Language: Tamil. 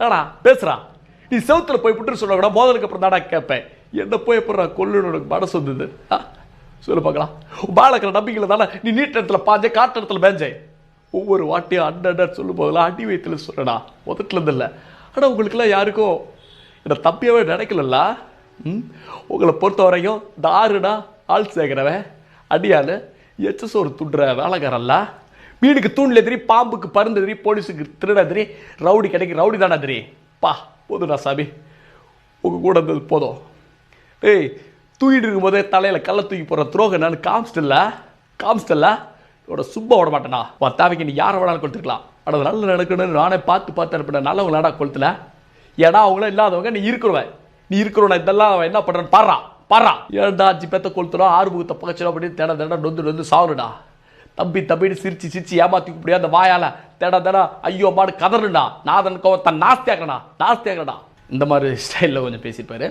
என்னடா பேசுறா. நீ செவுத்துல போய் புட்டு சொல்ல கூட மோதலுக்கு அப்புறம் தாடா கேட்பேன். என்ன போய் அப்புறம் கொல்லு உனக்கு மனசு வந்தது? ஆ? சொல்லு பார்க்கலாம். பாலக்கிற நம்பிக்கையில் தானே நீ நீட்ட இடத்துல பாஞ்ச காட்டு இடத்துல பேஞ்சே ஒவ்வொரு வாட்டியும் அண்ணன் சொல்லும் போதெல்லாம் அடி வயிற்றுல சொல்லடா முதத்துல இல்லை ஆனால் உங்களுக்குலாம் யாருக்கும் என்னை தப்பியாவே நினைக்கலல்ல? ம்? உங்களை பொறுத்த வரைக்கும் ஆறுனா ஆள் சேர்க்கிறவன் அடியால் எச்சஸ் ஒரு துண்டுற வேலைக்காரல்ல வீடுக்கு தூண்டில் எதிரி பாம்புக்கு பருந்து எதிரி போலீஸுக்கு திருட எதிரி ரவுடி கிடைக்கு ரவுடி தானே எதிரி? பா போதுடா சாமி. உங்கள் கூட இருந்தது போதும். ஏய் தூக்கிட்டு இருக்கும்போதே தலையில் கல்லை தூக்கி போகிற துரோகம் நான் காமிச்சிட்டல காமிச்சிட்டல இதோட சும்மா விட மாட்டேனா? உன் தேவைக்கு நீ யாரை வேணாலும் கொடுத்துருக்கலாம் ஆனால் நல்ல நடக்கணும்னு நானே பார்த்து பார்த்து அனுப்பின நல்லவங்க நடா கொளுத்துல? ஏன்னா அவங்களாம் இல்லாதவங்க நீ இருக்கிறவன். நீ இருக்கிறவன இதெல்லாம் அவன் என்ன பண்ணுறான்னு பாடுறான். பாடுறான். ஏன்டா அஞ்சு பேத்த கொளுத்துறோம்? ஆறு முகத்தை அப்படின்னு தேட தேட நொந்து நொந்து சாவுடா தம்பி தம்பின்னு சிரிச்சு சிரிச்சு ஏமாத்தி கூப்பிடியா அந்த வாயால தேடா தேடா ஐயோ மாடு கதறுடா நாதன் கோவத்தை நாஸ்தி ஆக்கணா நாஸ்தி ஆக்கணா இந்த மாதிரி ஸ்டைலில் கொஞ்சம் பேசியிருப்பாரு.